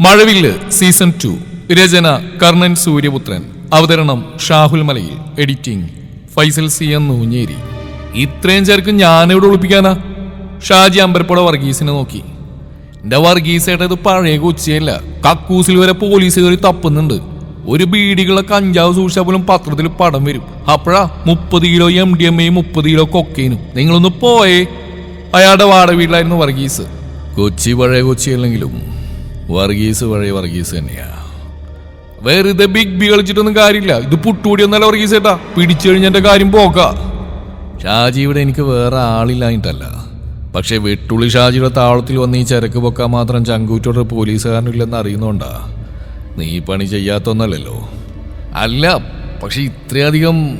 Mazhavillu season two. രചന കർണൻ സൂര്യപുത്രൻ. അവതരണം Shahul Malayil. Editing Faisal C N Noonjeri. ഇത്രയും ചേർക്ക് ഞാനിവിടെ ഒളിപ്പിക്കാനാ? ഷാജി അമ്പരപ്പുഴ വർഗീസിനെ നോക്കി. എന്റെ വർഗീസേട്ട ഇത് പഴയ കൊച്ചിയല്ല. കക്കൂസിൽ വരെ പോലീസ് കയറി തപ്പുന്നുണ്ട്. ഒരു ബീഡികളെ കഞ്ചാവ് സൂക്ഷിച്ചാൽ പോലും പത്രത്തിൽ പടം വരും. അപ്പോഴാ മുപ്പത് കിലോ എം ഡി എം എയും മുപ്പത് കിലോ കൊക്കൈനും നിങ്ങളൊന്ന് പോയേ. അയാളുടെ വാടക വീട്ടിലായിരുന്നു വർഗീസ്. കൊച്ചി പഴയ കൊച്ചിയല്ലെങ്കിലും വർഗീസ് പഴയ വർഗീസ് തന്നെയാ. വെറുതെ ബിഗ് ബി കളിച്ചിട്ടൊന്നും കാര്യമില്ല. ഇത് പുട്ടുകൂടി ഒന്നല്ല വർഗീസ് ഏട്ടാ. പിടിച്ചു കഴിഞ്ഞെന്റെ കാര്യം പോക്ക. ഷാജി ഇവിടെ എനിക്ക് വേറെ ആളില്ലായിട്ടല്ല പക്ഷെ വെട്ടുള്ളി ഷാജിയുടെ താളത്തിൽ വന്ന് ഈ ചരക്ക് പൊക്കാൻ മാത്രം ചങ്കൂറ്റോടെ പോലീസുകാരനില്ലെന്ന് അറിയുന്നോണ്ടാ. നീ പണി ചെയ്യാത്തൊന്നല്ലല്ലോ. അല്ല പക്ഷെ ഇത്രയധികം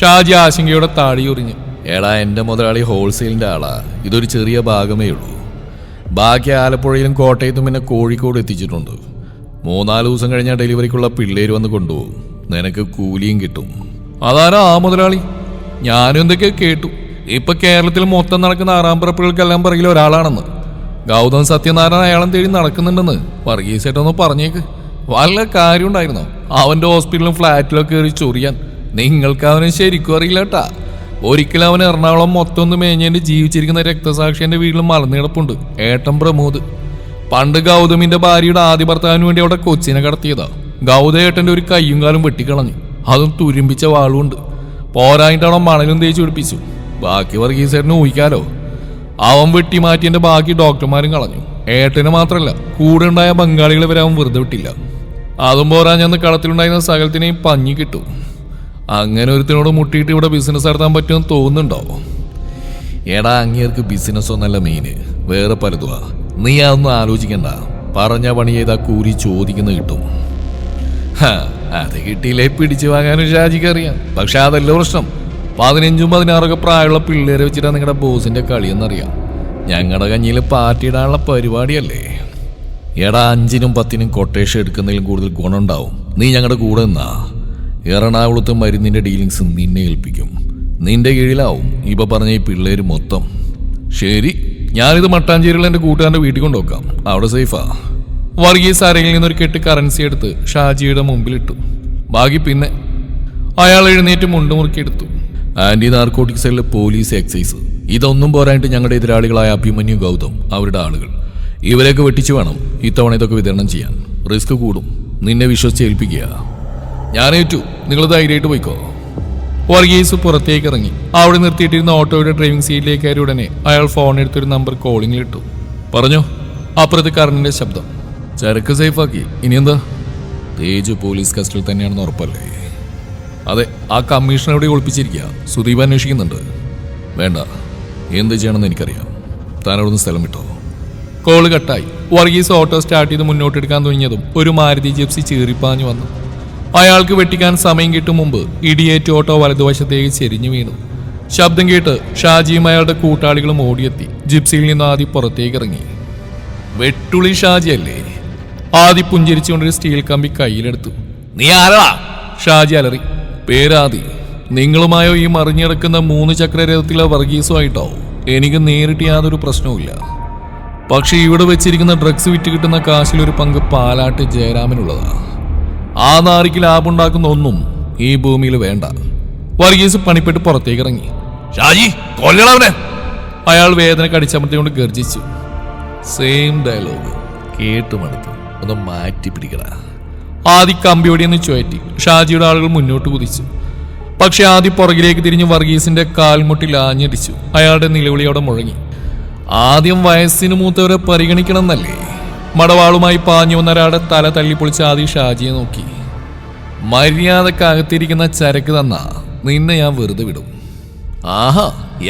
ഷാജി ആശങ്കയോടെ താടിയുറിഞ്ഞു എടാ എന്റെ മുതലാളി ഹോൾസെയിലിന്റെ ആളാ. ഇതൊരു ചെറിയ ഭാഗമേ ഉള്ളൂ. ബാക്കി ആലപ്പുഴയിലും കോട്ടയത്തും പിന്നെ കോഴിക്കോട് എത്തിച്ചിട്ടുണ്ട്. മൂന്നാൽ ദിവസം കഴിഞ്ഞാൽ ഡെലിവറിക്കുള്ള പിള്ളേര് വന്ന് കൊണ്ടുപോകും. നിനക്ക് കൂലിയും കിട്ടും. അതാരാ ആ മുതലാളി? ഞാനും എന്തൊക്കെ കേട്ടു. ഇപ്പൊ കേരളത്തിൽ മൊത്തം നടക്കുന്ന ആറാം പിറപ്പുകൾക്കെല്ലാം പറയില്ല ഒരാളാണെന്ന്. ഗൗതം സത്യനാരായണ അയാളെ തേടി നടക്കുന്നുണ്ടെന്ന് വർഗീസേട്ടൊന്ന് പറഞ്ഞേക്ക്. വല്ല കാര്യം ഉണ്ടായിരുന്നോ അവന്റെ ഹോസ്പിറ്റലും ഫ്ലാറ്റിലും കയറി ചൊറിയാൻ. നിങ്ങൾക്ക് അവനെ ശരിക്കും അറിയില്ല കേട്ടാ ഒരിക്കലും അവൻ എറണാകുളം മൊത്തം ഒന്ന് മേഞ്ഞേണ്ടി ജീവിച്ചിരിക്കുന്ന രക്തസാക്ഷിന്റെ വീട്ടിൽ മറന്നിടപ്പുണ്ട്. ഏട്ടൻ പ്രമോദ്. പണ്ട് ഗൗതമിന്റെ ഭാര്യയുടെ ആദ്യ ഭർത്താവിന് വേണ്ടി അവിടെ കൊച്ചിനെ കടത്തിയതാ. ഗൗതയേട്ടന്റെ ഒരു കയ്യും കാലും വെട്ടിക്കളഞ്ഞു. അതും തുരുമ്പിച്ച വാളുണ്ട് പോരായിട്ട് അവിടെ മണലും തേച്ച് പിടിപ്പിച്ചു. ബാക്കി വർഗീസേട്ടന് ഊഹിക്കാലോ? അവൻ വെട്ടി മാറ്റിയന്റെ ബാക്കി ഡോക്ടർമാരും കളഞ്ഞു. ഏട്ടന് മാത്രമല്ല കൂടെ ഉണ്ടായ ബംഗാളികളെ വരെ അവൻ വെറുതെ വിട്ടില്ല. അതും പോരാഞ്ഞന്ന് കളത്തിലുണ്ടായിരുന്ന സകലത്തിനെയും പഞ്ഞി കിട്ടും അങ്ങനെ ഒരുത്തിനോട് മുട്ടിയിട്ട് ഇവിടെ ബിസിനസ് നടത്താൻ പറ്റുമെന്ന് തോന്നുന്നുണ്ടോ? എടാ അങ്ങേർക്ക് ബിസിനസ് ഒന്നല്ല മെയിന് വേറെ പലതുവാ. നീ അതൊന്നും ആലോചിക്കണ്ട. പറഞ്ഞ പണി ചെയ്താ കൂലി ചോദിക്കുന്ന കിട്ടും. അത് കിട്ടിയില്ലേ പിടിച്ചു വാങ്ങാനും ഷാജിക്ക് അറിയാം. പക്ഷെ അതല്ല പ്രശ്നം. പതിനഞ്ചും പതിനാറൊക്കെ പ്രായമുള്ള പിള്ളേരെ വെച്ചിട്ടാ നിങ്ങളുടെ ബോസിന്റെ കളിയെന്നറിയാം. ഞങ്ങളുടെ കഞ്ഞിയിൽ പാർട്ടി ഇടാനുള്ള പരിപാടിയല്ലേ. എടാ അഞ്ചിനും പത്തിനും കൊട്ടേഷൻ എടുക്കുന്നതിലും കൂടുതൽ ഗുണമുണ്ടാവും. നീ ഞങ്ങളുടെ കൂടെ നിന്നാ. എറണാകുളത്ത് മരുന്നിന്റെ ഡീലിങ്സ് നിന്നെ ഏൽപ്പിക്കും. നിന്റെ കീഴിലാവും. ഇപ്പൊ പറഞ്ഞ ഈ പിള്ളേര് മൊത്തം. ശരി ഞാനിത് മട്ടാഞ്ചേരിയുള്ള എന്റെ കൂട്ടുകാരന്റെ വീട്ടിൽ കൊണ്ടുവക്കാം. അവിടെ സേഫാ. വർഗീസ് അരയിൽ നിന്നൊരു കെട്ട് കറൻസി എടുത്ത് ഷാജിയുടെ മുമ്പിലിട്ടു. ബാക്കി പിന്നെ അയാൾ എഴുന്നേറ്റ് മുണ്ട് മുറുക്കിയെടുത്തു anti narcotic cell police excise. ഇതൊന്നും പോരായിട്ട് ഞങ്ങളുടെ എതിരാളികളായ അഭിമന്യു ഗൗതം അവരുടെ ആളുകൾ. ഇവരെയൊക്കെ വെട്ടിച്ചു വേണം ഇത്തവണ ഇതൊക്കെ വിതരണം ചെയ്യാൻ. റിസ്ക് കൂടും. നിന്നെ വിശ്വസിച്ച് ഏൽപ്പിക്കുക. ഞാനേറ്റു നിങ്ങൾ ധൈര്യമായിട്ട് പോയിക്കോ. വർഗീസ് പുറത്തേക്ക് ഇറങ്ങി. അവിടെ നിർത്തിയിട്ടിരുന്ന ഓട്ടോയുടെ ഡ്രൈവിംഗ് സീറ്റിലേക്ക് കയറി ഉടനെ അയാൾ ഫോൺ എടുത്തൊരു നമ്പർ കോളിംഗിൽ ഇട്ടു. പറഞ്ഞു? അപ്പുറത്ത് കറണ്ടിന്റെ ശബ്ദം. ചരക്ക് സേഫാക്കി ഇനി എന്താ? തേജ് പോലീസ് കസ്റ്റഡിയിൽ തന്നെയാണെന്ന് ഉറപ്പല്ലേ? അതെ ആ കമ്മീഷണർ എവിടെ ഒളിപ്പിച്ചിരിക്കുക സുദീപ് അന്വേഷിക്കുന്നുണ്ട്. വേണ്ട. എന്ത് ചെയ്യണമെന്ന് എനിക്കറിയാം. താൻ അവിടുന്ന് സ്ഥലം വിട്ടോ. കോൾ കട്ടായി വർഗീസ് ഓട്ടോ സ്റ്റാർട്ട് ചെയ്ത് മുന്നോട്ട് എടുക്കാൻ തുടങ്ങിയതും ഒരു മാരുതി ജിപ്സി ചീറിപ്പാഞ്ഞു വന്നു. അയാൾക്ക് വെട്ടിക്കാൻ സമയം കിട്ടും മുമ്പ് ഇടിയേറ്റ് ഓട്ടോ വലതുവശത്തേക്ക് ചെരിഞ്ഞു വീണു. ശബ്ദം കേട്ട് ഷാജിയും അയാളുടെ കൂട്ടാളികളും ഓടിയെത്തി. ജിപ്സിയിൽ നിന്ന് ആദ്യം പുറത്തേക്ക് ഇറങ്ങി. വെട്ടുളി ഷാജി ഷാജിയല്ലേ? ആദി പുഞ്ചിരിച്ചുകൊണ്ടൊരു സ്റ്റീൽ കമ്പി കയ്യിലെടുത്തു. നീ ആരാ? ഷാജി അലറി. പേരാദി നിങ്ങളുമായോ ഈ മറിഞ്ഞിടക്കുന്ന മൂന്ന് ചക്രരഥത്തിലെ വർഗീസുമായിട്ടോ? എനിക്ക് നേരിട്ട് യാതൊരു പ്രശ്നവുമില്ല പക്ഷെ ഇവിടെ വെച്ചിരിക്കുന്ന ഡ്രഗ്സ് വിറ്റ് കിട്ടുന്ന കാശിലൊരു പങ്ക് പാലാട്ട് ജയരാമനുള്ളതാ. ആ നാറിക്ക് ലാഭമുണ്ടാക്കുന്ന ഒന്നും ഈ ഭൂമിയിൽ വേണ്ട. വർഗീസ് പണിപ്പെട്ട് പുറത്തേക്ക് ഇറങ്ങി ഷാജി കൊല്ലണവനെ അയാൾ വേദന കടിച്ചമർത്തിക്കൊണ്ട് ഗർജിച്ചു. സെയിം ഡയലോഗ് കേട്ടു മടുത്തു. ഒന്ന് മാറ്റി പിടിക്കട. ആദി കമ്പിയോടിയെന്ന് ചുഴറ്റി. ഷാജിയുടെ ആളുകൾ മുന്നോട്ട് കുതിച്ചു. പക്ഷെ ആദി പുറകിലേക്ക് തിരിഞ്ഞ് വർഗീസിന്റെ കാൽമുട്ടിൽ ആഞ്ഞടിച്ചു അയാളുടെ നിലവിളിയോടെ മുഴങ്ങി. ആദ്യം വയസ്സിന് മൂത്തവരെ പരിഗണിക്കണം എന്നല്ലേ മടവാളുമായി പാഞ്ഞു വന്ന ഒരാളെ തല തള്ളിപ്പൊളിച്ച് ആദി ഷാജിയെ നോക്കി. മര്യാദക്കകത്തിരിക്കുന്ന ചരക്ക് തന്ന നിന്നെ ഞാൻ വെറുതെ വിടും. ആഹാ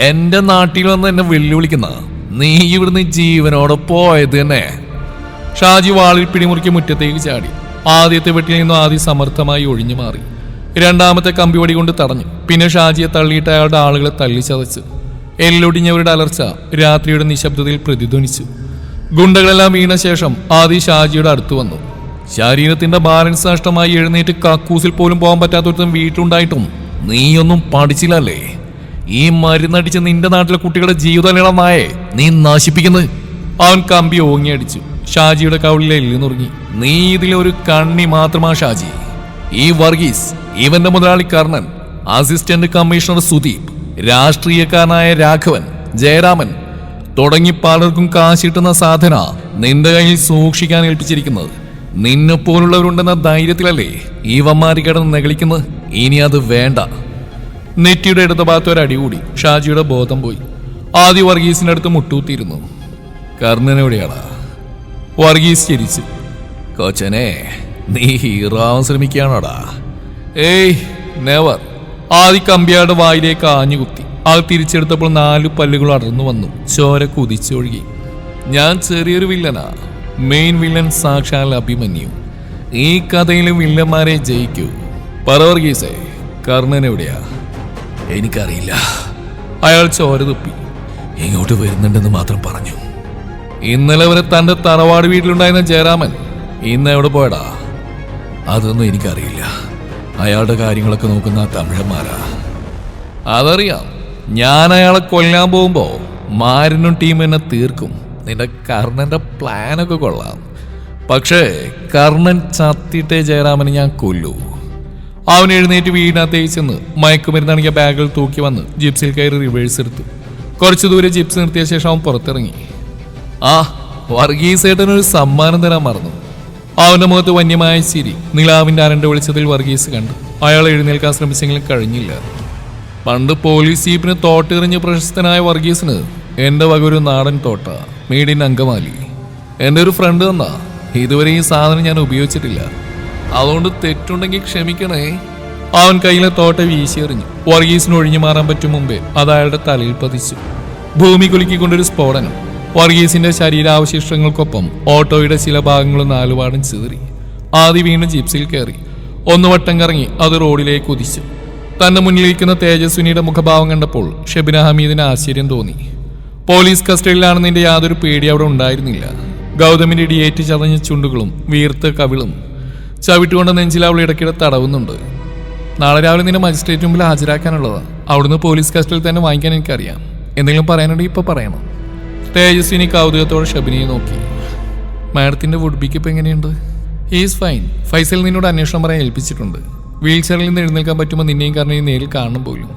എന്റെ നാട്ടിൽ വന്ന് എന്നെ വെല്ലുവിളിക്കുന്ന നീ ഇവിടുന്ന് ജീവനോടെ പോയത് തന്നെ. ഷാജി വാളിൽ പിടിമുറുക്കി മുറ്റത്തേക്ക് ചാടി. ആദ്യത്തെ വെട്ടിൽ നിന്നും ആദ്യം സമർത്ഥമായി ഒഴിഞ്ഞു മാറി. രണ്ടാമത്തെ കമ്പിവടി കൊണ്ട് തടഞ്ഞു. പിന്നെ ഷാജിയെ തള്ളിയിട്ട് അയാളുടെ ആളുകളെ തല്ലിച്ചതച്ച് എല്ലൊടിഞ്ഞവരുടെ അലർച്ച രാത്രിയുടെ നിശബ്ദതയിൽ പ്രതിധ്വനിച്ചു. ഗുണ്ടകളെല്ലാം വീണ ശേഷം ആദി ഷാജിയുടെ അടുത്ത് വന്നു. ശരീരത്തിന്റെ ബാലൻസ് നഷ്ടമായി എഴുന്നേറ്റ് കക്കൂസിൽ പോലും പോകാൻ പറ്റാത്തൊരുത്തും വീട്ടിലുണ്ടായിട്ടും നീയൊന്നും പഠിച്ചില്ലല്ലേ? ഈ മരുന്നടിച്ച് നിന്റെ നാട്ടിലെ കുട്ടികളുടെ ജീവിതം നീ നശിപ്പിക്കുന്നത്? അവൻ കമ്പി ഓങ്ങിയടിച്ചു. ഷാജിയുടെ കവിളിലെ എല്ലു നീ ഇതിലെ ഒരു കണ്ണി മാത്രമാ ഷാജി. ഈ വർഗീസ് ഇവന്റെ മുതലാളി കർണൻ അസിസ്റ്റന്റ് കമ്മീഷണർ സുദീപ് രാഷ്ട്രീയക്കാരനായ രാഘവൻ ജയരാമൻ തുടങ്ങി പലർക്കും കാശിട്ടുന്ന സാധന നിന്റെ കയ്യിൽ സൂക്ഷിക്കാൻ ഏൽപ്പിച്ചിരിക്കുന്നത്. നിന്നെ പോലുള്ളവരുണ്ടെന്ന ധൈര്യത്തിലല്ലേ ഈവന്മാരി കിടന്ന് നെകളിക്കുന്നത്? ഇനി അത് വേണ്ട. നെറ്റിയുടെ അടുത്ത ഭാഗത്ത് ഒരു അടി കൂടി. ഷാജിയുടെ ബോധം പോയി. ആദ്യ വർഗീസിന്റെ അടുത്ത് മുട്ടൂത്തിയിരുന്നു കർണൻ എവിടെയാടാ? വർഗീസ് ചിരിച്ചു. കൊച്ചനെ നീ ഹീറോ ആവാൻ ശ്രമിക്കുകയാണോടാ? ഏയ് നെവർ ആദ്യ കമ്പിയാട് വായിലേക്ക് ആഞ്ഞു കുത്തി അത് തിരിച്ചെടുത്തപ്പോൾ നാലു പല്ലുകൾ അടർന്നു വന്നു. ചോര കുതിച്ചൊഴുകി. ഞാൻ ചെറിയൊരു വില്ലനാ. മെയിൻ വില്ലൻ സാക്ഷാൽ അഭിമന്യു. ഈ കഥയിലെ വില്ലന്മാരെ ജയിക്കൂ. പറവർഗീസേ കർണൻ എവിടെയാ? എനിക്കറിയില്ല. അയാൾ ചോര തുപ്പി. ഇങ്ങോട്ട് വരുന്നുണ്ടെന്ന് മാത്രം പറഞ്ഞു. ഇന്നലെ വരെ തന്റെ തറവാട് വീട്ടിലുണ്ടായിരുന്ന ജയരാമൻ ഇന്ന് എവിടെ പോയടാ? അതൊന്നും എനിക്കറിയില്ല. അയാളുടെ കാര്യങ്ങളൊക്കെ നോക്കുന്ന തമിഴന്മാരാ. അതറിയാം. ഞാൻ അയാളെ കൊല്ലാൻ പോകുമ്പോ മാരനും ടീം എന്നെ തീർക്കും. നിന്റെ കർണന്റെ പ്ലാനൊക്കെ കൊള്ളാം. പക്ഷേ കർണൻ ചത്തിട്ടേ ജയരാമനെ ഞാൻ കൊല്ലൂ. അവൻ എഴുന്നേറ്റ് വീടിനകത്തേക്ക് ചെന്ന് മയക്കുമരുന്നണങ്ങിയ ബാഗിൽ തൂക്കി വന്ന് ജിപ്സിൽ കയറി റിവേഴ്സ് എടുത്തു. കുറച്ചു ദൂരെ ജിപ്സ് നിർത്തിയ ശേഷം അവൻ പുറത്തിറങ്ങി. ആ വർഗീസേട്ടൻ ഒരു സമ്മാനം തരാൻ മറന്നു. അവന്റെ മുഖത്ത് വന്യമായ ചിരി നിലാവിന്റെ അരണ്ട വെളിച്ചത്തിൽ വർഗീസ് കണ്ടു. അയാൾ എഴുന്നേൽക്കാൻ ശ്രമിച്ചെങ്കിലും കഴിഞ്ഞില്ല. പണ്ട് പോലീസ് ജീപ്പിന് തോട്ടെറിഞ്ഞ് പ്രശസ്തനായ വർഗീസിന് എന്റെ വക ഒരു നാടൻ തോട്ട മീഡിൻ അങ്കമാലി. എന്റെ ഒരു ഫ്രണ്ട് തന്നാ ഇതുവരെ ഈ സാധനം ഞാൻ ഉപയോഗിച്ചിട്ടില്ല. അതുകൊണ്ട് തെറ്റുണ്ടെങ്കിൽ ക്ഷമിക്കണേ. അവൻ കയ്യിലെ തോട്ട വീശിയെറിഞ്ഞു. വർഗീസിന് ഒഴിഞ്ഞു മാറാൻ പറ്റും മുമ്പേ അത് അയാളുടെ തലയിൽ പതിച്ചു. ഭൂമി കുലുക്കിക്കൊണ്ടൊരു സ്ഫോടനം. വർഗീസിന്റെ ശരീരാവശിഷ്ടങ്ങൾക്കൊപ്പം ഓട്ടോയുടെ ചില ഭാഗങ്ങളും നാലുപാടും ചീറി ആദ്യ വീണ്ടും ജീപ്സിൽ കയറി. ഒന്ന് വട്ടം കറങ്ങി അത് റോഡിലേക്ക് കുതിച്ചു. തന്റെ മുന്നിലിരിക്കുന്ന തേജസ്വിനിയുടെ മുഖഭാവം കണ്ടപ്പോൾ ഷെബിന ഹമീദിന് ആശ്ചര്യം തോന്നി. പോലീസ് കസ്റ്റഡിയിലാണെന്നതിന്റെ യാതൊരു പേടി അവിടെ ഉണ്ടായിരുന്നില്ല. ഗൗതമിന്റെ ഇടിയേറ്റ് ചതഞ്ഞ ചുണ്ടുകളും വീർത്ത കവിളും ചവിട്ടുകൊണ്ട് നെഞ്ചിൽ അവൾ ഇടയ്ക്കിടെ തടവുന്നുണ്ട്. നാളെ രാവിലെ നിന്നെ മജിസ്ട്രേറ്റ് മുമ്പിൽ ഹാജരാക്കാനുള്ളതാണ് അവിടുന്ന് പോലീസ് കസ്റ്റഡിയിൽ തന്നെ വാങ്ങിക്കാൻ എനിക്കറിയാം. എന്തെങ്കിലും പറയാനുണ്ടെങ്കിൽ ഇപ്പൊ പറയണം. തേജസ്വിനി കൗതുകത്തോടെ ഷബിനിയെ നോക്കി. മാഡത്തിന്റെ വുഡ്ബിക്ക് ഇപ്പൊ എങ്ങനെയുണ്ട്? ഈസ് ഫൈൻ ഫൈസൽ നിന്നോട് അന്വേഷണം പറയാൻ ഏൽപ്പിച്ചിട്ടുണ്ട്. വീൽ ചെയറിൽ നിന്ന് എഴുന്നേൽക്കാൻ പറ്റുമ്പോൾ നിന്നെയും കാരണം നേരിൽ കാണണം പോലും.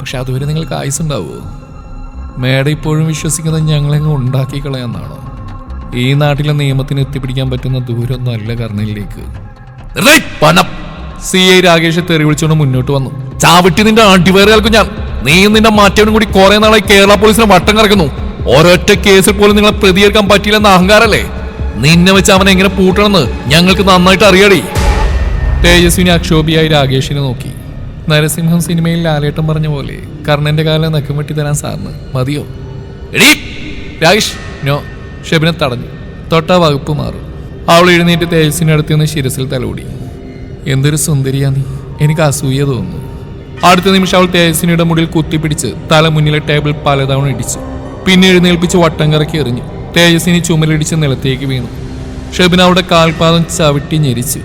പക്ഷെ അതുവരെ നിങ്ങൾക്ക് ആയുസ് ഉണ്ടാവുമോ? മേഡം ഇപ്പോഴും വിശ്വസിക്കുന്നത് ഞങ്ങളെങ്ങ് ഉണ്ടാക്കി കളയാന്നാണോ ഈ നാട്ടിലെ നിയമത്തിന് എത്തിപ്പിടിക്കാൻ പറ്റുന്ന ദൂരമൊന്നും അല്ല കർണയിലേക്ക്. സി ഐ രാകേഷ് തെറി വിളിച്ചുകൊണ്ട് മുന്നോട്ട് വന്നു. ചാവിട്ടി നിന്റെ അടിവേറുകൾക്കും ഞാൻ. നീയും നിന്റെ മാറ്റവനും കൂടി കുറെ നാളായി കേരള പോലീസിനെ വട്ടം കറക്കുന്നു. ഒരൊറ്റ കേസിൽ പോലും നിങ്ങളെ പ്രതികരിക്കാൻ പറ്റിയില്ലെന്ന അഹങ്കാരല്ലേ? നിന്നെ വെച്ച് അവനെ എങ്ങനെ പൂട്ടണമെന്ന് ഞങ്ങൾക്ക് നന്നായിട്ട് അറിയടി. തേജസ്വിനി അക്ഷോഭിയായി രാകേഷിനെ നോക്കി. നരസിംഹം സിനിമയിൽ ലാലേട്ടം പറഞ്ഞ പോലെ കർണന്റെ കാലം നക്കം വെട്ടി തരാൻ സാറിന് മതിയോ? രാകേഷ് നോ ഷെബിനെ തടഞ്ഞു. തൊട്ടാ വകുപ്പ് മാറും. അവൾ എഴുന്നേറ്റ് തേജസ്വിനെ അടുത്ത് നിന്ന് ശിരസിൽ തലോടി. എന്തൊരു സുന്ദരിയാ നീ. എനിക്ക് അസൂയ തോന്നുന്നു. അടുത്ത നിമിഷം അവൾ തേജസ്വിനിയുടെ മുടിയിൽ കുത്തിപ്പിടിച്ച് തല മുന്നിലെ ടേബിൾ പലതവണ ഇടിച്ചു. പിന്നെ എഴുന്നേൽപ്പിച്ച് വട്ടം കറക്കി എറിഞ്ഞു. തേജസ്വിനി ചുമലിടിച്ച് നിലത്തേക്ക് വീണു. ഷെബിൻ അവിടെ കാൽപാദം ചവിട്ടി ഞെരിച്ചു.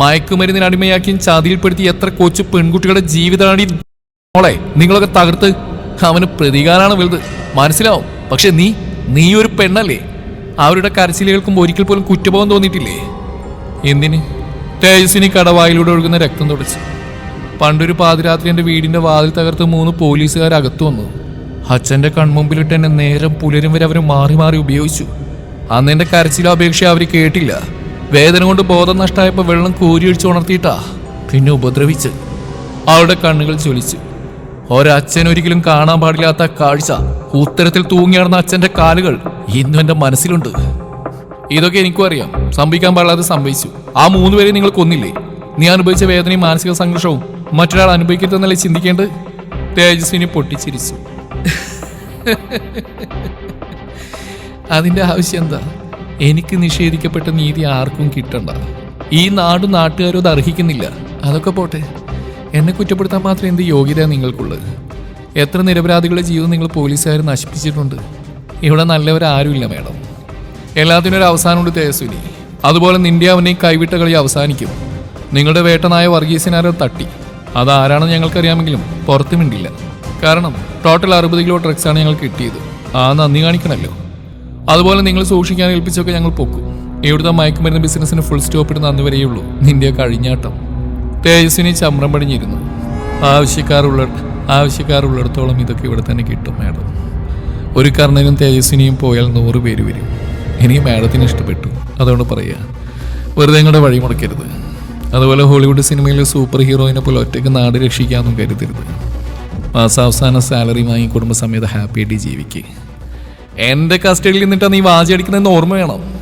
മയക്കുമരുന്നിന് അടിമയാക്കിയും ചതിയിൽപ്പെടുത്തി എത്ര കൊച്ചു പെൺകുട്ടികളുടെ ജീവിതമാണ് മോളെ? നിങ്ങളൊക്കെ തകർത്ത് അവന് പ്രതികാരാണ് വലുത്. മനസ്സിലാവും. പക്ഷെ നീ നീ ഒരു പെണ്ണല്ലേ? അവരുടെ കരച്ചിലുകൾക്കും ഒരിക്കൽ പോലും കുറ്റബോധം തോന്നിയിട്ടില്ലേ? എന്തിന്? തേജസ്വിനി കടവായിലൂടെ ഒഴുകുന്ന രക്തം തുടച്ചു. പണ്ടൊരു പാതിരാത്രി എന്റെ വീടിന്റെ വാതിൽ തകർത്ത് മൂന്ന് പോലീസുകാർ അകത്തു വന്നു. അച്ഛന്റെ കൺമുമ്പിലിട്ട് എന്നെ നേരം പുലരും വരെ അവർ മാറി മാറി ഉപയോഗിച്ചു. അന്ന് എന്റെ കരച്ചിലോ അപേക്ഷ അവർ കേട്ടില്ല. വേദന കൊണ്ട് ബോധം നഷ്ടമായപ്പോൾ വെള്ളം കോരിയൊഴിച്ച് ഉണർത്തിയിട്ടാ പിന്നെ ഉപദ്രവിച്ച്. അവളുടെ കണ്ണുകൾ ചൊലിച്ചു ഒരച്ഛൻ ഒരിക്കലും കാണാൻ പാടില്ലാത്ത കാഴ്ച. ഉത്തരത്തിൽ തൂങ്ങിയാടുന്ന അച്ഛന്റെ കാലുകൾ ഇന്നും എന്റെ മനസ്സിലുണ്ട്. ഇതൊക്കെ എനിക്കും അറിയാം. സംഭവിക്കാൻ പാടില്ലാതെ സംഭവിച്ചു. ആ മൂന്ന് പേരെ നിങ്ങൾ കൊന്നില്ലേ? നീ അനുഭവിച്ച വേദനയും മാനസിക സംഘർഷവും മറ്റൊരാൾ അനുഭവിക്കരുതെന്നല്ലേ ചിന്തിക്കേണ്ടത്? തേജസ്വിനി പൊട്ടിച്ചിരിച്ചു. അതിന്റെ ആവശ്യം എന്താ? എനിക്ക് നിഷേധിക്കപ്പെട്ട നീതി ആർക്കും കിട്ടണ്ട. ഈ നാടും നാട്ടുകാരും അത് അർഹിക്കുന്നില്ല. അതൊക്കെ പോട്ടെ. എന്നെ കുറ്റപ്പെടുത്താൻ മാത്രം എന്ത് യോഗ്യത നിങ്ങൾക്കുള്ളത്? എത്ര നിരപരാധികളുടെ ജീവിതം നിങ്ങൾ പോലീസുകാർ നശിപ്പിച്ചിട്ടുണ്ട്? ഇവിടെ നല്ലവരാരുമില്ല മേഡം. എല്ലാത്തിനും ഒരു അവസാനമുണ്ട് തേജസ്വിനി. അതുപോലെ നിന്റെ അവനെ കൈവിട്ട കളി അവസാനിക്കും. നിങ്ങളുടെ വേട്ടനായ വർഗീസിനാരെ തട്ടി. അതാരാണെന്ന് ഞങ്ങൾക്കറിയാമെങ്കിലും പുറത്തു മിണ്ടില്ല. കാരണം ടോട്ടൽ അറുപത് കിലോ ഡ്രഗ്സാണ് ഞങ്ങൾ കിട്ടിയത്. ആ നന്ദി കാണിക്കണമല്ലോ. അതുപോലെ നിങ്ങൾ സൂക്ഷിക്കാൻ ഏൽപ്പിച്ചൊക്കെ ഞങ്ങൾ പൊക്കും. ഇവിടുത്തെ മയക്കുമരുന്ന് ബിസിനസ്സിന് ഫുൾ സ്റ്റോപ്പ് ഇടുന്ന അന്ന് വരെയുള്ളൂ നിന്റെ കഴിഞ്ഞാട്ടം. തേജസ്വിനി ചമ്രം പടിഞ്ഞിരുന്നു. ആവശ്യക്കാരുള്ള ആവശ്യക്കാരുള്ളിടത്തോളം ഇതൊക്കെ ഇവിടെ തന്നെ കിട്ടും മാഡം. ഒരു കർണനും തേജസ്വിനിയും പോയാൽ നൂറ് പേര് വരും. എനിക്ക് മാഡത്തിന് ഇഷ്ടപ്പെട്ടു. അതുകൊണ്ട് പറയുക വെറുതെ വഴി മുടക്കരുത്. അതുപോലെ ഹോളിവുഡ് സിനിമയിലെ സൂപ്പർ ഹീറോയിനെ പോലെ ഒറ്റയ്ക്ക് നാട് രക്ഷിക്കാമെന്നും കരുതരുത്. മാസാവസാന സാലറി വാങ്ങി കുടുംബസമേത ഹാപ്പിയായിട്ട് ജീവിക്കുക എന്റെ കസ്റ്റഡിയിൽ നിന്നിട്ടാണ് നീ വാജി അടിക്കുന്നതെന്ന് ഓർമ്മ വേണം.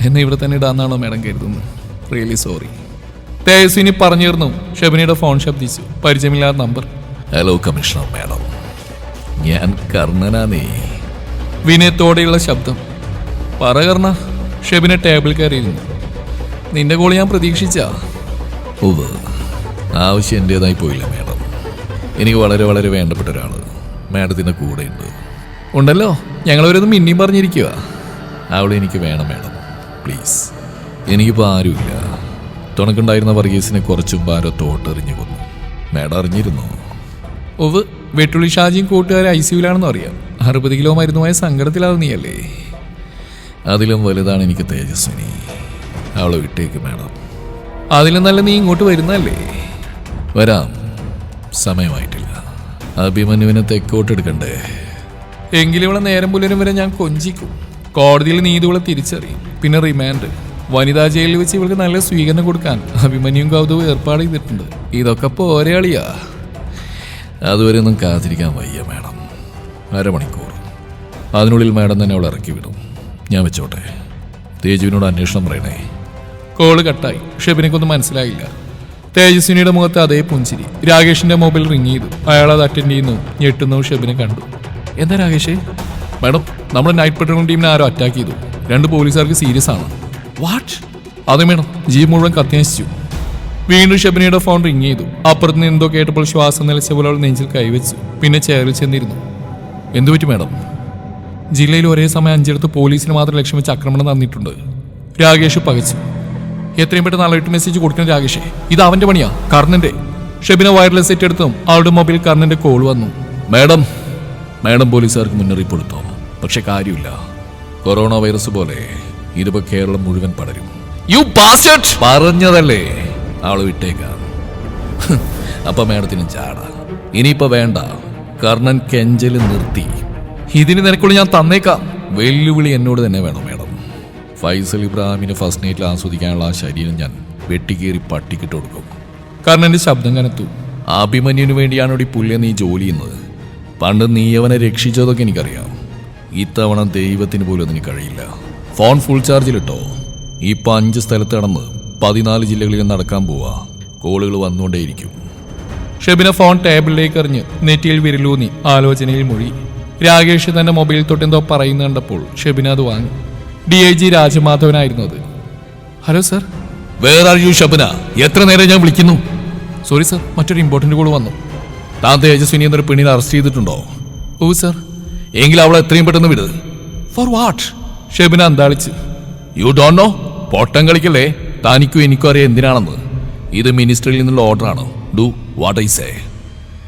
എന്നെ ഇവിടെ തന്നെ ഇടാന്നാണോ മാഡം കരുതുന്നത്? റിയലി സോറി തേജസ്വിനി പറഞ്ഞിരുന്നു ഷെബിനിയുടെ ഫോൺ ശബ്ദിച്ചു. പരിചയമില്ലാത്ത നമ്പർ. ഹലോ കമ്മീഷണർ മാഡം ഞാൻ കർണനാനേ വിനയത്തോടെയുള്ള ശബ്ദം. പറ കർണ. ഷെബിനെ ടേബിൾ കയറിയിരുന്നു. നിന്റെ കോൾ ഞാൻ പ്രതീക്ഷിച്ച. ഉവ് ആവശ്യം എന്റെതായി പോയില്ല മാഡം. എനിക്ക് വളരെ വളരെ വേണ്ടപ്പെട്ട ഒരാൾ മാഡത്തിന്റെ കൂടെയുണ്ട്. ഉണ്ടല്ലോ? ഞങ്ങളവരൊന്ന് മിന്നിയും പറഞ്ഞിരിക്കുക അവളെ എനിക്ക് വേണം വേണം. പ്ലീസ് എനിക്കിപ്പോൾ ആരുമില്ല. തുണക്കുണ്ടായിരുന്ന വർഗീസിനെ കുറച്ചും ഭാരോ തോട്ടെറിഞ്ഞു കൊന്നു. മേഡം അറിഞ്ഞിരുന്നു? ഒവ് വെട്ടുള്ളി ഷാജിയും കൂട്ടുകാർ ഐ സിയുലാണെന്ന് അറിയാം. അറുപത് കിലോ മരുന്നുമായ സങ്കടത്തിലാവും നീയല്ലേ? അതിലും വലുതാണ് എനിക്ക് തേജസ്വിനി അവളെ വിട്ടേക്ക് മേഡം. അതിലും നല്ല നീ ഇങ്ങോട്ട് വരുന്നല്ലേ വരാം. സമയമായിട്ടില്ല. അഭിമന്യുവിനെ തെക്കോട്ടെടുക്കണ്ടേ? എങ്കിലും ഇവളെ നേരം പുലരും വരെ ഞാൻ കൊഞ്ചിക്കും. കോടതിയിൽ നീതി ഇവളെ തിരിച്ചറിയും. പിന്നെ റിമാൻഡ് വനിതാ ജയിലിൽ വെച്ച് ഇവൾക്ക് നല്ല സ്വീകരണം കൊടുക്കാൻ അഭിമന്യും കൗതുവും ഏർപ്പാട് ചെയ്തിട്ടുണ്ട്. ഇതൊക്കെ പോരെയാളിയാ അതുവരെ ഒന്നും കാത്തിരിക്കാൻ വയ്യ മാഡം. അരമണിക്കൂർ. അതിനുള്ളിൽ മാഡം തന്നെ അവളെ ഇറക്കി വിടും. ഞാൻ വെച്ചോട്ടെ. തേജുവിനോട് അന്വേഷണം പറയണേ. കോൾ കട്ടായി. ഷെബിനെക്കൊന്നും മനസ്സിലായില്ല. തേജസ്വിനിയുടെ മുഖത്ത് അതേ പുഞ്ചിരി. രാകേഷിന്റെ മൊബൈൽ റിങ് ചെയ്തു. അയാൾ അത് അറ്റൻഡ് ചെയ്യുന്നു. ഞെട്ടുന്നു ഷെബിനെ കണ്ടു. എന്താ രാകേഷേ? മാഡം നമ്മുടെ നൈറ്റ് പട്രോളിംഗ് ടീമിനെ ആരോ അറ്റാക്ക് ചെയ്തു. രണ്ട് പോലീസുകാർക്ക് സീരിയസ് ആണ്. വാട്ട് അതെ മാഡം ജീപ്പ് മുഴുവൻ കത്തിനശിച്ചു. വീണ്ടും ഷെബിനിയുടെ ഫോൺ റിങ് ചെയ്തു. അപ്പുറത്ത് നിന്ന് എന്തോ കേട്ടപ്പോൾ ശ്വാസം നിലച്ച പോലെ അവൾ നെഞ്ചിൽ കൈവച്ചു. പിന്നെ ചേറിൽ ചെന്നിരുന്നു. എന്തു പറ്റി മാഡം? ജില്ലയിൽ ഒരേ സമയം അഞ്ചിടത്ത് പോലീസിന് മാത്രം ലക്ഷ്യം വെച്ച് ആക്രമണം നടന്നിട്ടുണ്ട്. രാകേഷ് പകച്ചു. എത്രയും പെട്ടെന്ന് അലർട്ട് മെസ്സേജ് കൊടുക്കണം രാകേഷേ. ഇത് അവന്റെ പണിയാ. കർണന്റെ. ഷെബിനെ വയർലെസ് സെറ്റ് എടുത്തും അവളുടെ മൊബൈൽ കർണന്റെ കോൾ വന്നു. മാഡം മാഡം പോലീസുകാർക്ക് മുന്നറിയിപ്പ് കൊടുത്തു പക്ഷെ കാര്യമില്ല. കൊറോണ വൈറസ് പോലെ ഇതിപ്പോ കേരളം മുഴുവൻ പടരും. യു പറഞ്ഞതല്ലേ? ആൾ വിട്ടേക്കാം. അപ്പൊ മാഡത്തിന് ചാട. ഇനിയിപ്പോ വേണ്ട. കർണൻ കെഞ്ചൽ നിർത്തി. ഇതിന് നിനക്കുള്ള ഞാൻ തന്നേക്കാം. വെല്ലുവിളി എന്നോട് തന്നെ വേണം മാഡം. ഫൈസൽ ഇബ്രാഹിമിനെ ഫസ്റ്റ് നൈറ്റിൽ ആസ്വദിക്കാനുള്ള ആ ശരീരം ഞാൻ വെട്ടിക്കേറി പട്ടിക്കിട്ട് കൊടുക്കും. കർണന്റെ ശബ്ദം കനത്തു. അഭിമന്യുവിന് വേണ്ടിയാണ് ഈ പുല്ലെ നീ ജോലി ചെയ്യുന്നത്? പണ്ട് നീ അവനെ രക്ഷിച്ചതൊക്കെ എനിക്കറിയാം. ഇത്തവണ ദൈവത്തിന് പോലും അതിന് കഴിയില്ല. ഫോൺ ഫുൾ ചാർജിലിട്ടോ ഇപ്പൊ അഞ്ച് സ്ഥലത്ത് കടന്ന് പതിനാല് ജില്ലകളിൽ നടക്കാൻ പോവാ. കോളുകൾ വന്നുകൊണ്ടേയിരിക്കും ഷെബിന ഫോൺ ടേബിളിലേക്ക് എറിഞ്ഞ് നെറ്റിയിൽ വിരലൂന്നി ആലോചനയിൽ മുഴി. രാകേഷ് തന്റെ മൊബൈൽ തൊട്ടെന്തോ പറയുന്ന കണ്ടപ്പോൾ ഷെബിന അത് വാങ്ങി. ഡി ഐ ജി രാജമാധവനായിരുന്നു അത്. Hello sir. Where are you Shabana? എത്ര നേരം ഞാൻ വിളിക്കുന്നു? സോറി സർ മറ്റൊരു ഇമ്പോർട്ടന്റ് കോൾ വന്നു. താൻ തേജസ്വിനി എന്നൊരു പെണ്ണിനെ അറസ്റ്റ് ചെയ്തിട്ടുണ്ടോ? Oh sir. എങ്കിൽ അവളെ എത്രയും പെട്ടെന്ന് വിട്. ഫോർ വാട്ട് ഷെബിന അന്താളിച്ച്. യു ഡോണ്ട് നോ പൊട്ടം കളിക്കല്ലേ? തനിക്കും എനിക്കും അറിയാം എന്തിനാണെന്ന്. ഇത് മിനിസ്റ്ററിൽ നിന്നുള്ള ഓർഡറാണ് do what I say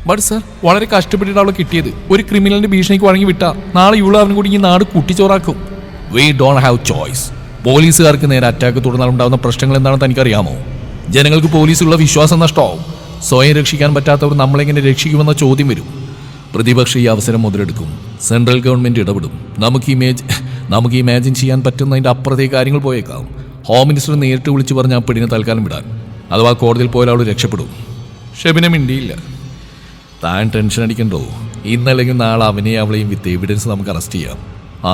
but sir വളരെ കഷ്ടപ്പെട്ടിട്ട് അവളെ കിട്ടിയത്. ഒരു ക്രിമിനലിന്റെ ഭീഷണിക്ക് വഴങ്ങി വിട്ടാ നാളെ ഇവളും അവനും കൂടി ഈ നാട് കുട്ടിച്ചോറാക്കും. വി ഡോണ്ട് ഹാവ് ചോയ്സ് പോലീസുകാർക്ക് നേരെ അറ്റാക്ക് തുടർന്നാൽ ഉണ്ടാകുന്ന പ്രശ്നങ്ങൾ എന്താണെന്ന് തനിക്കറിയാമോ? ജനങ്ങൾക്ക് പോലീസിലുള്ള വിശ്വാസം നഷ്ടമാവും. സ്വയം രക്ഷിക്കാൻ പറ്റാത്തവർ നമ്മളെങ്ങനെ രക്ഷിക്കുമെന്ന ചോദ്യം വരും. പ്രതിപക്ഷം ഈ അവസരം മുതലെടുക്കും. സെൻട്രൽ ഗവൺമെന്റ് ഇടപെടും. നമുക്ക് ഇമേജ് നമുക്ക് ഇമാജിൻ ചെയ്യാൻ പറ്റുന്നതിന്റെ അപ്പുറത്തേക്ക് കാര്യങ്ങൾ പോയേക്കാം. ഹോം മിനിസ്റ്റർ നേരിട്ട് വിളിച്ചു പറഞ്ഞ ആ പിടിനെ തൽക്കാലം വിടാൻ. അഥവാ കോടതിയിൽ പോയാൽ അവൾ രക്ഷപ്പെടും. ഷെബിനെ മിണ്ടിയില്ല. താൻ ടെൻഷൻ അടിക്കണ്ടോ? ഇന്നല്ലെങ്കിൽ നാളെ അവനെയും അവളെയും വിത്ത് എവിഡൻസ് നമുക്ക് അറസ്റ്റ് ചെയ്യാം.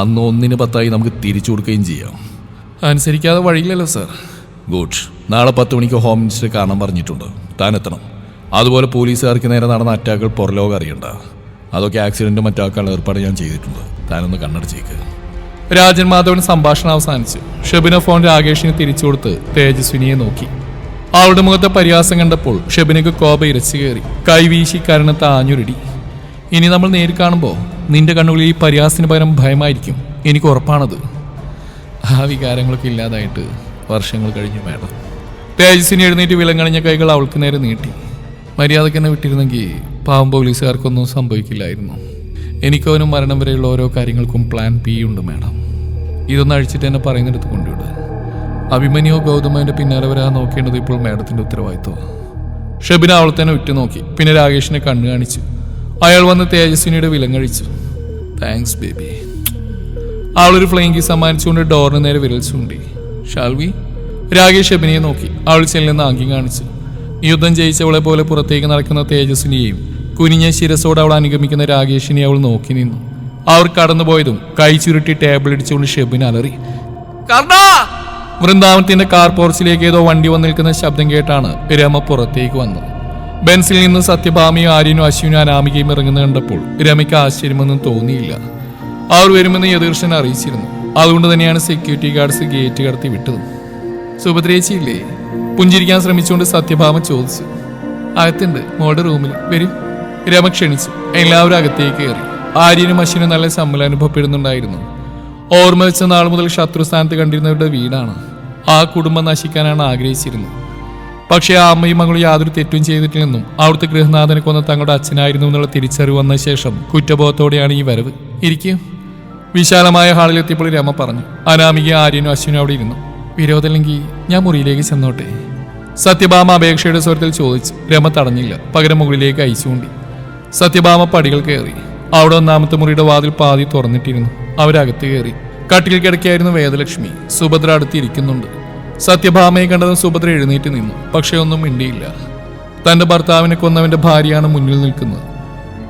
അന്ന് ഒന്നിന് പത്തായി നമുക്ക് തിരിച്ചു കൊടുക്കുകയും ചെയ്യാം. അനുസരിക്കാതെ വഴിയില്ലല്ലോ സർ ഗുഡ് നാളെ പത്ത് മണിക്ക് ഹോം മിനിസ്റ്റർ കാണാൻ പറഞ്ഞിട്ടുണ്ട്. താൻ എത്തണം. അതുപോലെ പോലീസുകാർക്ക് നേരെ നടന്ന അറ്റാക്കുകൾ പുറലോകം അറിയണ്ട. അതൊക്കെ ആക്സിഡന്റും മറ്റാക്കാനുള്ള ഏർപ്പാട് ഞാൻ ചെയ്തിട്ടുണ്ട്. താനൊന്ന് കണ്ണടച്ചേക്ക്. രാജൻ മാധവൻ സംഭാഷണം അവസാനിച്ചു. ഷെബിന ഫോൺ രാകേഷിന് തിരിച്ചു കൊടുത്ത് തേജസ്വിനിയെ നോക്കി. അവളുടെ മുഖത്തെ പരിഹാസം കണ്ടപ്പോൾ ഷെബിനക്ക് കോപ ഇരച്ചു കയറി. കൈവീശി കരണത്ത് ആഞ്ഞുരുടി ഇനി നമ്മൾ നേരിൽ കാണുമ്പോൾ നിന്റെ കണ്ണുകളിൽ ഈ പരിഹാസത്തിന് പകരം ഭയമായിരിക്കും. എനിക്ക് ഉറപ്പാണത്. ആ വികാരങ്ങളൊക്കെ ഇല്ലാതായിട്ട് വർഷങ്ങൾ കഴിഞ്ഞു മേഡം. തേജസ്വിനി എഴുന്നേറ്റ് വിലങ്ങണിഞ്ഞ കൈകൾ അവൾക്ക് നേരെ നീട്ടി. മര്യാദയ്ക്ക് എന്നെ വിട്ടിരുന്നെങ്കിൽ പാവം പോലീസുകാർക്കൊന്നും സംഭവിക്കില്ലായിരുന്നു. എനിക്കവനും മരണം വരെയുള്ള ഓരോ കാര്യങ്ങൾക്കും പ്ലാൻ ബി ഉണ്ട് മാഡം ഇതൊന്നും അഴിച്ചിട്ട് എന്നെ പറയുന്നിടത്ത് കൊണ്ടുവിട്. അഭിമന്യോ ഗൗതമന്റെ പിന്നാലെ വരാൻ നോക്കേണ്ടത് ഇപ്പോൾ മാഡത്തിന്റെ ഉത്തരവാദിത്വം ഷെബിന അവളെ തന്നെ ഉറ്റുനോക്കി പിന്നെ രാകേഷിനെ കണ്ണു കാണിച്ചു അയാൾ വന്ന് തേജസ്വിനിയുടെ വിലങ്ങഴിച്ചു താങ്ക്സ് ബേബി അവളൊരു ഫ്ലൈങ്കി സമ്മാനിച്ചുകൊണ്ട് ഡോറിന് നേരെ വിരൽ ചൂണ്ടി. ഷാൽവി രാകേഷ് ഷെബിനിയെ നോക്കി. അവൾ ചെല്ലുന്ന ആംഗ്യം കാണിച്ചു. യുദ്ധം ജയിച്ചവളെ പോലെ പുറത്തേക്ക് നടക്കുന്ന തേജസ്വിനിയെയും കുനിഞ്ഞ ശിരസോട് അവൾ അനുഗമിക്കുന്ന രാകേഷിനെ അവൾ നോക്കി നിന്നു. അവർ കടന്നുപോയതും കൈ ചുരുട്ടി ടേബിൾ ഇടിച്ചുകൊണ്ട് ഷെബിൻ അലറി. വൃന്ദാവനത്തിന്റെ കാർ പോർച്ചിലേക്ക് ഏതോ വണ്ടി വന്നു നിൽക്കുന്ന ശബ്ദം കേട്ടാണ് രമ പുറത്തേക്ക് വന്നത്. ബെൻസിൽ നിന്ന് സത്യഭാമിയും ആര്യനും അശ്വിനും അനാമികയും ഇറങ്ങുന്നത് കണ്ടപ്പോൾ രമയ്ക്ക് ആശ്ചര്യമൊന്നും തോന്നിയില്ല. അവർ വരുമെന്ന് യദീർഷൻ അറിയിച്ചിരുന്നു. അതുകൊണ്ട് തന്നെയാണ് സെക്യൂരിറ്റി ഗാർഡ്സ് ഗേറ്റ് കടത്തി വിട്ടത്. സുഭദ്രേച്ചിയില്ലേ? പുഞ്ചിരിക്കാൻ ശ്രമിച്ചുകൊണ്ട് സത്യഭാമ ചോദിച്ചു. അകത്തുണ്ട് മോളുടെ റൂമിൽ വരും. രമ ക്ഷണിച്ചു. എല്ലാവരും അകത്തേക്ക് കയറി. ആര്യനും അശ്വിനും നല്ല സമ്മലം അനുഭവപ്പെടുന്നുണ്ടായിരുന്നു. ഓർമ്മ വെച്ച നാൾ മുതൽ ശത്രുസ്ഥാനത്ത് കണ്ടിരുന്നവരുടെ വീടാണ്. ആ കുടുംബം നശിക്കാനാണ് ആഗ്രഹിച്ചിരുന്നത്. പക്ഷേ ആ അമ്മയും മകളും യാതൊരു തെറ്റും ചെയ്തിട്ടില്ലെന്നും അവിടുത്തെ ഗൃഹനാഥനെ കൊന്ന തങ്ങളുടെ അച്ഛനായിരുന്നു എന്നുള്ള തിരിച്ചറിവ് വന്ന ശേഷം കുറ്റബോധത്തോടെയാണ് ഈ വരവ്. ഇരിക്കും. വിശാലമായ ഹാളിലെത്തിയപ്പോൾ രമ പറഞ്ഞു. അനാമിക ആര്യനും അശ്വിനും അവിടെ ഇരുന്നു. വിരോധമില്ലെങ്കിൽ ഞാൻ മുറിയിലേക്ക് ചെന്നോട്ടെ. സത്യഭാമ അപേക്ഷയുടെ സ്വരത്തിൽ ചോദിച്ചു രമ തടഞ്ഞില്ല. പകരം മുകളിലേക്ക് അയച്ചുകൊണ്ടി സത്യഭാമ പടികൾ കയറി. അവിടെ ഒന്നാമത്തെ മുറിയുടെ വാതിൽ പാതി തുറന്നിട്ടിരുന്നു. അവരകത്ത് കയറി. കട്ടിൽ കിടക്കായിരുന്നു വേദലക്ഷ്മി. സുഭദ്ര അടുത്തിരിക്കുന്നുണ്ട് സത്യഭാമയെ കണ്ടതും സുഭദ്ര എഴുന്നേറ്റ് നിന്നു. പക്ഷേ ഒന്നും മിണ്ടിയില്ല. തന്റെ ഭർത്താവിനെ കൊന്നവന്റെ ഭാര്യയാണ് മുന്നിൽ നിൽക്കുന്നത്.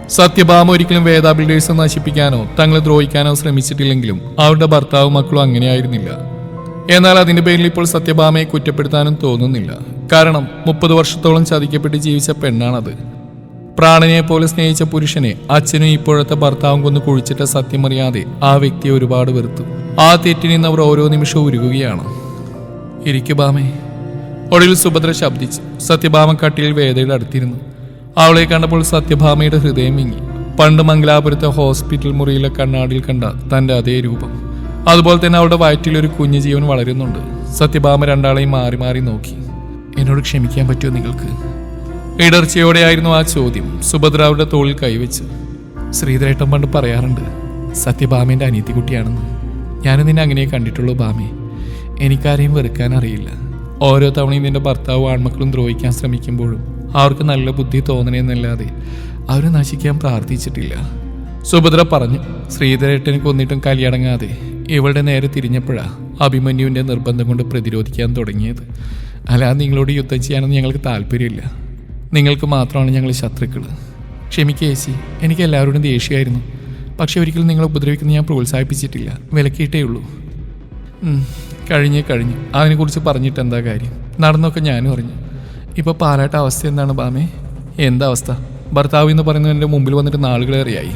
സത്യഭാമ ഒരിക്കലും വേദ ബിൽഡേഴ്സ് നശിപ്പിക്കാനോ തങ്ങളെ ദ്രോഹിക്കാനോ ശ്രമിച്ചിട്ടില്ലെങ്കിലും അവരുടെ ഭർത്താവും മക്കളും അങ്ങനെയായിരുന്നില്ല എന്നാൽ അതിന്റെ പേരിൽ ഇപ്പോൾ സത്യഭാമയെ കുറ്റപ്പെടുത്താനും തോന്നുന്നില്ല. കാരണം മുപ്പത് വർഷത്തോളം ചതിക്കപ്പെട്ട് ജീവിച്ച പെണ്ണാണത്. പ്രാണനെ പോലെ സ്നേഹിച്ച പുരുഷനെ അച്ഛനും ഇപ്പോഴത്തെ ഭർത്താവും കൊന്ന് കുഴിച്ചിട്ട സത്യമറിയാതെ ആ വ്യക്തിയെ ഒരുപാട് വെറുത്തു. ആ തെറ്റിൽ നിന്ന് അവർ ഓരോ നിമിഷവും ഉരുകുകയാണ്. ഇരിക്കു ഭാമേ. ഒടുവിൽ സുഭദ്ര ശബ്ദിച്ചു. സത്യഭാമ കട്ടിയിൽ വേദയുടെ അടുത്തിരുന്നു. അവളെ കണ്ടപ്പോൾ സത്യഭാമയുടെ ഹൃദയം വിങ്ങി. പണ്ട് മംഗലാപുരത്തെ ഹോസ്പിറ്റൽ മുറിയിലെ കണ്ണാടിയിൽ കണ്ട തന്റെ അതേ രൂപം. അതുപോലെ തന്നെ അവളുടെ വയറ്റിൽ ഒരു കുഞ്ഞു ജീവൻ വളരുന്നുണ്ട്. സത്യഭാമ രണ്ടാളെയും മാറി മാറി നോക്കി. എന്നോട് ക്ഷമിക്കാൻ പറ്റുമോ നിങ്ങൾക്ക്? ഇടർച്ചയോടെയായിരുന്നു ആ ചോദ്യം സുഭദ്ര അവരുടെ തോളിൽ കൈവച്ച്. ശ്രീധരേട്ടൻ പണ്ട് പറയാറുണ്ട് സത്യഭാമേന്റെ അനീതികുട്ടിയാണെന്ന് ഞാനും നിന്നെ അങ്ങനെ കണ്ടിട്ടുള്ളൂ ഭാമേ. എനിക്കാരെയും വെറുക്കാൻ അറിയില്ല. ഓരോ തവണയും നിന്റെ ഭർത്താവും ആൺമക്കളും ദ്രോഹിക്കാൻ ശ്രമിക്കുമ്പോഴും അവർക്ക് നല്ല ബുദ്ധി തോന്നണേന്നല്ലാതെ അവരെ നശിക്കാൻ പ്രാർത്ഥിച്ചിട്ടില്ല. സുഭദ്ര പറഞ്ഞു ശ്രീധരേട്ടനെ കൊന്നിട്ടും കലിയടങ്ങാതെ ഇവളുടെ നേരെ തിരിഞ്ഞപ്പോഴാ അഭിമന്യുവിന്റെ നിർബന്ധം കൊണ്ട് പ്രതിരോധിക്കാൻ തുടങ്ങിയത്. അല്ലാതെ നിങ്ങളോട് യുദ്ധം ചെയ്യാനൊന്നും ഞങ്ങൾക്ക് താല്പര്യമില്ല. നിങ്ങൾക്ക് മാത്രമാണ് ഞങ്ങൾ ശത്രുക്കൾ ക്ഷമിക്കുക ചേച്ചി എനിക്ക് എല്ലാവരോടും ദേഷ്യമായിരുന്നു. പക്ഷേ ഒരിക്കലും നിങ്ങളെ ഉപദ്രവിക്കുന്ന ഞാൻ പ്രോത്സാഹിപ്പിച്ചിട്ടില്ല. വിലക്കിയിട്ടേ ഉള്ളൂ. കഴിഞ്ഞേ കഴിഞ്ഞു. അതിനെക്കുറിച്ച് പറഞ്ഞിട്ട് എന്താ കാര്യം? നടന്നൊക്കെ ഞാനും അറിഞ്ഞു. ഇപ്പോൾ പാലാട്ട അവസ്ഥ എന്താണ് ബാമേ? എന്താ അവസ്ഥ? ഭർത്താവ് എന്ന് പറയുന്നതിന്റെ മുമ്പിൽ വന്നിട്ട് നാളുകളേറെയായി.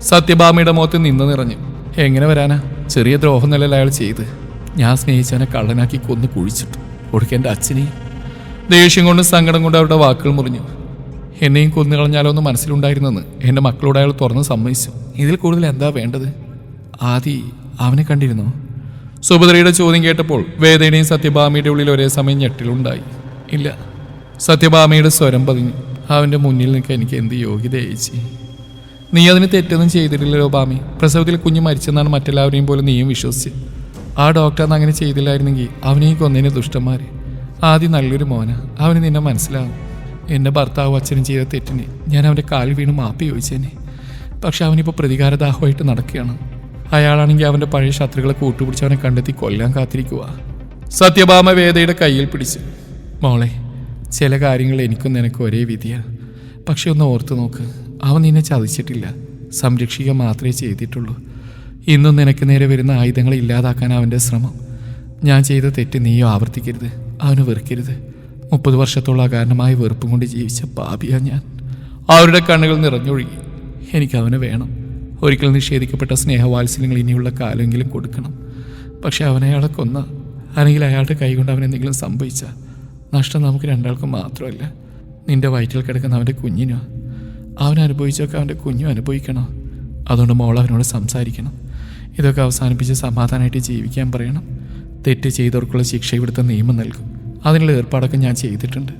സത്യഭാമയുടെ മുഖത്ത് നിന്ന് നിറഞ്ഞു. എങ്ങനെ വരാനാ? ചെറിയ ദ്രോഹം നിലയിൽ അയാൾ ചെയ്ത്. ഞാൻ സ്നേഹിച്ചവനെ കള്ളനാക്കി കൊന്ന് കുഴിച്ചിട്ടു. ഒടുക്കെ എന്റെ അച്ഛനെയും ദേഷ്യം കൊണ്ടും സങ്കടം കൊണ്ടും അവരുടെ വാക്കുകൾ മുറിഞ്ഞു. എന്നെയും കൊന്നു കളഞ്ഞാലോ എന്ന് മനസ്സിലുണ്ടായിരുന്നെന്ന് എന്റെ മക്കളോട് അയാൾ തുറന്ന് സമ്മതിച്ചു. ഇതിൽ കൂടുതൽ എന്താ വേണ്ടത്? ആദി അവനെ കണ്ടിരുന്നോ? സുഭദ്രയുടെ ചോദ്യം കേട്ടപ്പോൾ വേദനയും സത്യഭാമയുടെ ഉള്ളിൽ ഒരേ സമയം ഞെട്ടിലുണ്ടായി. ഇല്ല സത്യഭാമയുടെ സ്വരം പതിഞ്ഞു. അവന്റെ മുന്നിൽ നിൽക്കാൻ എനിക്ക് എന്ത് യോഗ്യത അയച്ചി നീ അതിന് തെറ്റൊന്നും ചെയ്തിട്ടില്ലല്ലോ ബാമി. പ്രസവത്തിൽ കുഞ്ഞ് മരിച്ചെന്നാണ് മറ്റെല്ലാവരെയും പോലെ നീയും വിശ്വസിച്ച്. ആ ഡോക്ടർ അന്ന് അങ്ങനെ ചെയ്തില്ലായിരുന്നെങ്കിൽ ഈ കൊന്നതിന് ദുഷ്ടന്മാർ ആദ്യം നല്ലൊരു മോന. അവന് നിന്നെ മനസ്സിലാവും. എന്റെ ഭർത്താവ് അച്ഛനും ചെയ്ത തെറ്റിന് ഞാൻ അവന്റെ കാൽ വീണ് മാപ്പി ചോദിച്ചേനെ. പക്ഷെ അവനിപ്പോൾ പ്രതികാരദാഹമായിട്ട് നടക്കുകയാണ്. അയാളാണെങ്കിൽ അവന്റെ പഴയ ശത്രുക്കളെ കൂട്ടുപിടിച്ച് അവനെ കണ്ടെത്തി കൊല്ലാൻ കാത്തിരിക്കുക സത്യഭാമ വേദയുടെ കയ്യിൽ പിടിച്ചു മോളെ ചില കാര്യങ്ങൾ എനിക്കും നിനക്കും ഒരേ വിധിയാണ് പക്ഷെ ഒന്ന് ഓർത്തു നോക്ക്. അവൻ നിന്നെ ചതിച്ചിട്ടില്ല. സംരക്ഷിക്കുക മാത്രമേ ചെയ്തിട്ടുള്ളൂ. ഇന്നും നിനക്ക് നേരെ വരുന്ന ആയുധങ്ങൾ ഇല്ലാതാക്കാൻ അവന്റെ ശ്രമം. ഞാൻ ചെയ്ത തെറ്റ് നീയോ ആവർത്തിക്കരുത്. അവന് വെറുക്കരുത്. മുപ്പത് വർഷത്തോളം അകാരണമായ വെറുപ്പും കൊണ്ട് ജീവിച്ച പാപിയാ ഞാൻ. അവരുടെ കണ്ണുകൾ നിറഞ്ഞൊഴുകി. എനിക്ക് അവനെ വേണം. ഒരിക്കൽ നിഷേധിക്കപ്പെട്ട സ്നേഹവാത്സല്യങ്ങൾ ഇനിയുള്ള കാലമെങ്കിലും കൊടുക്കണം. പക്ഷെ അവനെ അയാളെ കൊന്ന അല്ലെങ്കിൽ അയാളുടെ കൈകൊണ്ട് അവൻ എന്തെങ്കിലും സംഭവിച്ച നഷ്ടം നമുക്ക് രണ്ടാൾക്കും മാത്രമല്ല. നിന്റെ വയറ്റിൽ കിടക്കുന്ന അവന്റെ കുഞ്ഞിനോ അവൻ അനുഭവിച്ചൊക്കെ അവന്റെ കുഞ്ഞും അനുഭവിക്കണം. അതുകൊണ്ട് മോൾ അവനോട് സംസാരിക്കണം. ഇതൊക്കെ അവസാനിപ്പിച്ച് സമാധാനമായിട്ട് ജീവിക്കാൻ പറയണം. തെറ്റ് ചെയ്തവർക്കുള്ള ശിക്ഷ ഇവിടുത്തെ നിയമം നൽകും. അതിനുള്ള ഏർപ്പാടൊക്കെ ഞാൻ ചെയ്തിട്ടുണ്ട്.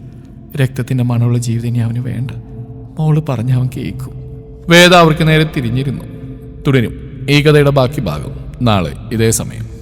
രക്തത്തിന്റെ മണമുള്ള ജീവിതം ഇനി അവന് വേണ്ട. മോൾ പറഞ്ഞ അവൻ കേൾക്കും. വേദ അവർക്ക് നേരെ തിരിഞ്ഞിരുന്നു. തുടരും. ഈ കഥയുടെ ബാക്കി ഭാഗം നാളെ ഇതേ സമയം.